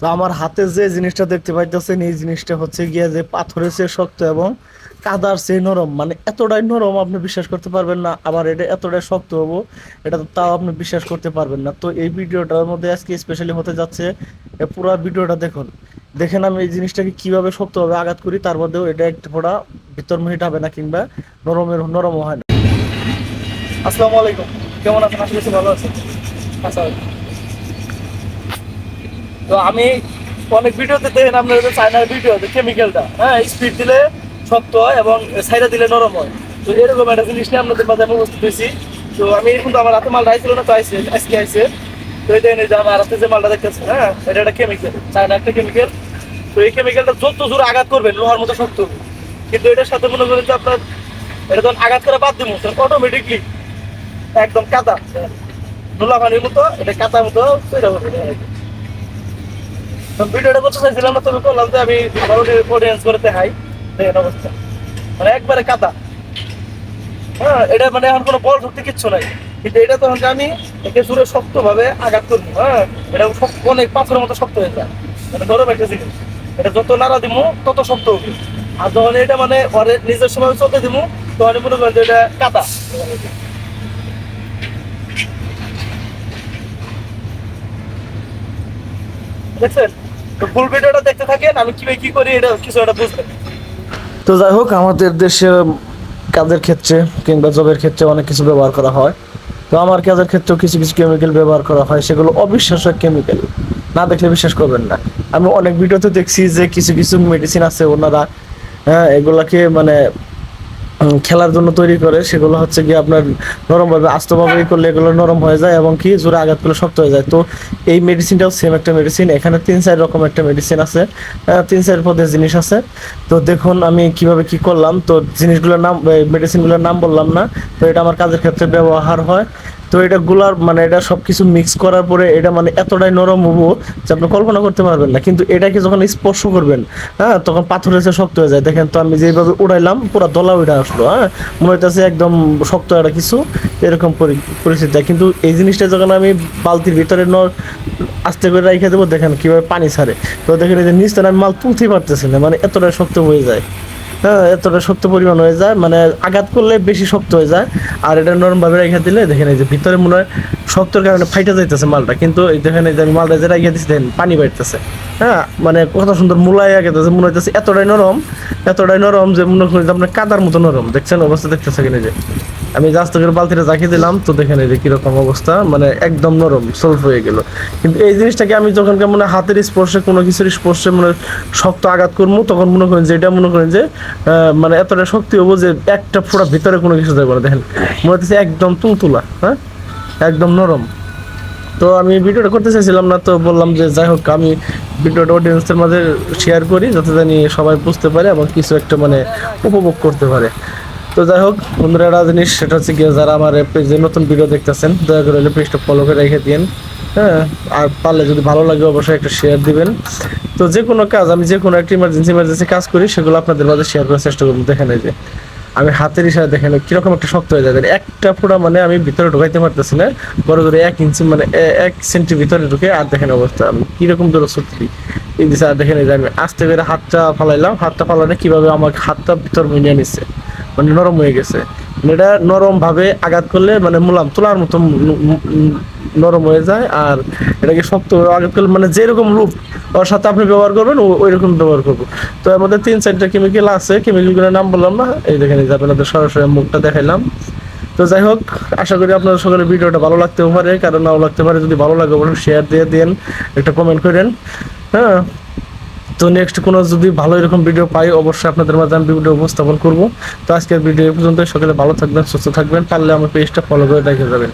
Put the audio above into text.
তো আমার হাতে যে জিনিসটা দেখতে পাইতেছেন, এই জিনিসটা হচ্ছে গিয়ে যে পাথরের চেয়ে শক্ত এবং কাদার চেয়ে নরম। মানে এতটাই নরম আপনি বিশ্বাস করতে পারবেন না, আবার এটা এতটাই শক্ত হব, এটা তো তাও আপনি বিশ্বাস করতে পারবেন না। তো এই ভিডিওটার মধ্যে আজকে স্পেশালি হতে যাচ্ছে পুরো ভিডিওটা দেখুন। দেখেন আমি এই জিনিসটাকে কীভাবে শক্তভাবে আঘাত করি, তার মধ্যেও এটা একটা ফোড়া ভিতর মিহিট হবে না কিংবা নরমের, নরমও হয় না। আসসালামু আলাইকুম। কেমন আছেন? আসলে ভালো আছেন। আচ্ছা। তো আমি অনেক ভিডিওতে দেখেন আপনার চায়নার ভিডিওতে কেমিক্যালটা হ্যাঁ স্পিড দিলে শক্ত হয় এবং সাইডে দিলে নরম হয়। তো এরকম একটা জিনিস নিয়ে আপনাদের মাঝে আমি উপস্থিত হয়েছি। তো আমি কিন্তু আমার হাতে মালটা আইছিল না, তো আইসে আজকে আইসে তো এই দেখেন যে আমার হাতে যে মালটা দেখতেছে হ্যাঁ এটা একটা কেমিক্যাল চায়না একটা কেমিক্যাল তো এই কেমিক্যালটা যত জোরে আঘাত করবেন, লোহার মতো শক্ত। কিন্তু এটার সাথে মনে করেন যে আপনার এটা যখন আঘাত করে বাদ দিব অটোমেটিকলি একদম কাদা, নোলা পানির মতো, এটা কাদার মতো তৈরি হবে ভিডিওটা করতে চাইছিলাম যে আমি অডিয়েন্স করতে হাই। দেখেন অবস্থা। মানে একবারে কাদা। হ্যাঁ এটা মানে এখন কোনো বল কিচ্ছু নাই। কিন্তু এটা আমি একে ভাবে আঘাত করব হ্যাঁ এটা অনেক পাথরের মতো শক্ত হয়ে যায়। মানে ধরো একটা জিনিস এটা যত নাড়া দিব তত শক্ত হবে। আর যখন এটা মানে নিজের সময় চলতে দিব তখন মনে করেন যে এটা কাদা। দেখছেন? তো ফুল ভিডিওটা দেখতে থাকেন, আমি কীভাবে কি করি এটা কিছু একটা বুঝবেন। তো যাই হোক, আমাদের দেশে কাজের ক্ষেত্রে কিংবা জবের ক্ষেত্রে অনেক কিছু ব্যবহার করা হয়। তো আমার কাজের ক্ষেত্রেও কিছু কিছু কেমিক্যাল ব্যবহার করা হয়, সেগুলো অবিশ্বাস্য কেমিক্যাল না দেখলে বিশ্বাস করবেন না। আমি অনেক ভিডিওতে দেখছি যে কিছু কিছু মেডিসিন আছে ওনারা হ্যাঁ এগুলাকে মানে খেলার জন্য তৈরি করে সেগুলো হচ্ছে কি আপনার নরম ভাবে আস্তভাবে করলে এগুলো নরম হয়ে যায় এবং কি জোরে আঘাত করলে শক্ত হয়ে যায়। তো এই মেডিসিনটাও সেম একটা মেডিসিন এখানে তিন চার রকম একটা মেডিসিন আছে তিন চার পদের জিনিস আছে। তো দেখুন আমি কীভাবে কি করলাম। তো জিনিসগুলোর নাম মেডিসিনগুলোর নাম বললাম না। তো এটা আমার কাজের ক্ষেত্রে ব্যবহার হয়। তো এটা গুলার মানে এটা সবকিছু মিক্স করার পরে এটা মানে এতটাই নরম হব যে আপনি কল্পনা করতে পারবেন না। কিন্তু এটাকে যখন স্পর্শ করবেন হ্যাঁ তখন পাথরের চেয়ে শক্ত হয়ে যায়। দেখেন তো আমি যেভাবে উড়াইলাম, পুরো দলা উঠে আসলো হ্যাঁ। মনে হইতেছে একদম শক্ত একটা কিছু, এরকম পরি- পরিস্থিতি। কিন্তু এই জিনিসটা যখন আমি বালতির ভিতরে ন আস্তে করে রেখে দেবো, দেখেন কীভাবে পানি ছাড়ে। তো দেখেন এই যে নিচটা আমি মাল তুলতেই পারতেছি না মানে এতটাই শক্ত হয়ে যায়। এতটা শক্ত পরিমাণ হয়ে যায় মানে আঘাত করলে বেশি শক্ত হয়ে যায়। আর এটা নরম ভাবে রেখে দিলে দেখেন এই যে ভিতরে মনে হয় শক্তর কারণে ফাইটা যাইতেছে মালটা। কিন্তু দেখেন, এই যে আমি মালটা যে রেখে দিচ্ছি দেখেন, পানি বাড়তেছে হ্যাঁ মানে কত সুন্দর মুলাই গেতেছে মনে হইতেছে এতটাই নরম এতটাই নরম যে মনে করি আপনার কাদার মতো নরম। দেখছেন, অবস্থা দেখতেছে কিনা যে। আমি জাস্ট করে বালতিটা জাকিয়ে দিলাম, তো দেখেন এই যে কীরকম অবস্থা মানে একদম নরম, সলভ হয়ে গেল। কিন্তু এই জিনিসটাকে আমি যখন মনে হাতের স্পর্শে, কোনো কিছুর স্পর্শে মানে শক্ত আঘাত করব, তখন মনে করেন যে এটা মনে করেন যে মানে এতটা শক্তি হব যে একটা ফোড়া ভিতরে কোনো কিছু যাবে না। দেখেন, মনে হচ্ছে একদম তুলতুলা হ্যাঁ? একদম নরম। তো আমি ভিডিওটা করতে চাইছিলাম না, তো বললাম যে যাই হোক, আমি ভিডিওটা অডিয়েন্সের মাঝে শেয়ার করি, যাতে জানি সবাই বুঝতে পারে এবং কিছু একটা মানে উপভোগ করতে পারে। তো যাই হোক, বন্ধুরা, একটা জিনিস, সেটা হচ্ছে গিয়ে যারা আমার পেজে নতুন ভিডিও দেখতেছেন, দয়া করে পেজটা ফলো করে রেখে দিন হ্যাঁ? আর পারলে যদি ভালো লাগে, অবশ্যই একটা শেয়ার দিবেন। তো যে কোনো কাজ, আমি যে কোনো একটা ইমার্জেন্সি ইমার্জেন্সি কাজ করি, সেগুলো আপনাদের মাঝে শেয়ার করার চেষ্টা করব, দেখেন এই যে। আমি হাতের ইশারা দেখেন কীরকম একটা শক্ত হয়ে যায় একটা ফোঁটা মানে আমি ভিতরে ঢুকাইতে পারতেছি না, বড় করে এক ইঞ্চি মানে এক সেন্টি ভিতরে ঢুকে আর দেখেন অবস্থা, আমি কীরকম দূর সত্যি। এই আর দেখেন এই যে আমি আস্তে করে হাতটা ফালাইলাম, হাতটা ফালালে কীভাবে আমার হাতটা ভিতর মিলিয়ে নিচ্ছে মানে নরম হয়ে গেছে। মানে এটা নরম ভাবে আঘাত করলে মানে মুলাম, তোলার মতো নরম হয়ে যায়, আর এটাকে শক্ত আঘাত করলে মানে যেরকম রূপ ওর সাথে আপনি ব্যবহার করবেন ওই রকম ব্যবহার করব। তো মধ্যে তিন চারটা কেমিক্যাল আছে কেমিক্যালগুলোর নাম বললাম না, এই দেখেন, এই যে আপনাদের সরাসরি মুখটা দেখাইলাম। তো যাই হোক, আশা করি আপনাদের সকলের ভিডিওটা ভালো লাগতেও পারে, কারণ নাও লাগতে পারে, যদি ভালো লাগে অবশ্যই শেয়ার দিয়ে দেন, একটা কমেন্ট করেন হ্যাঁ। তো নেক্সট কোনো যদি ভালো এরকম ভিডিও পাই, অবশ্যই আপনাদের মাঝে আমি ভিডিও উপস্থাপন করব। তো আজকের ভিডিও পর্যন্ত সকলে ভালো থাকবেন, সুস্থ থাকবেন, পারলে আমার পেজটা ফলো করে রেখে যাবেন।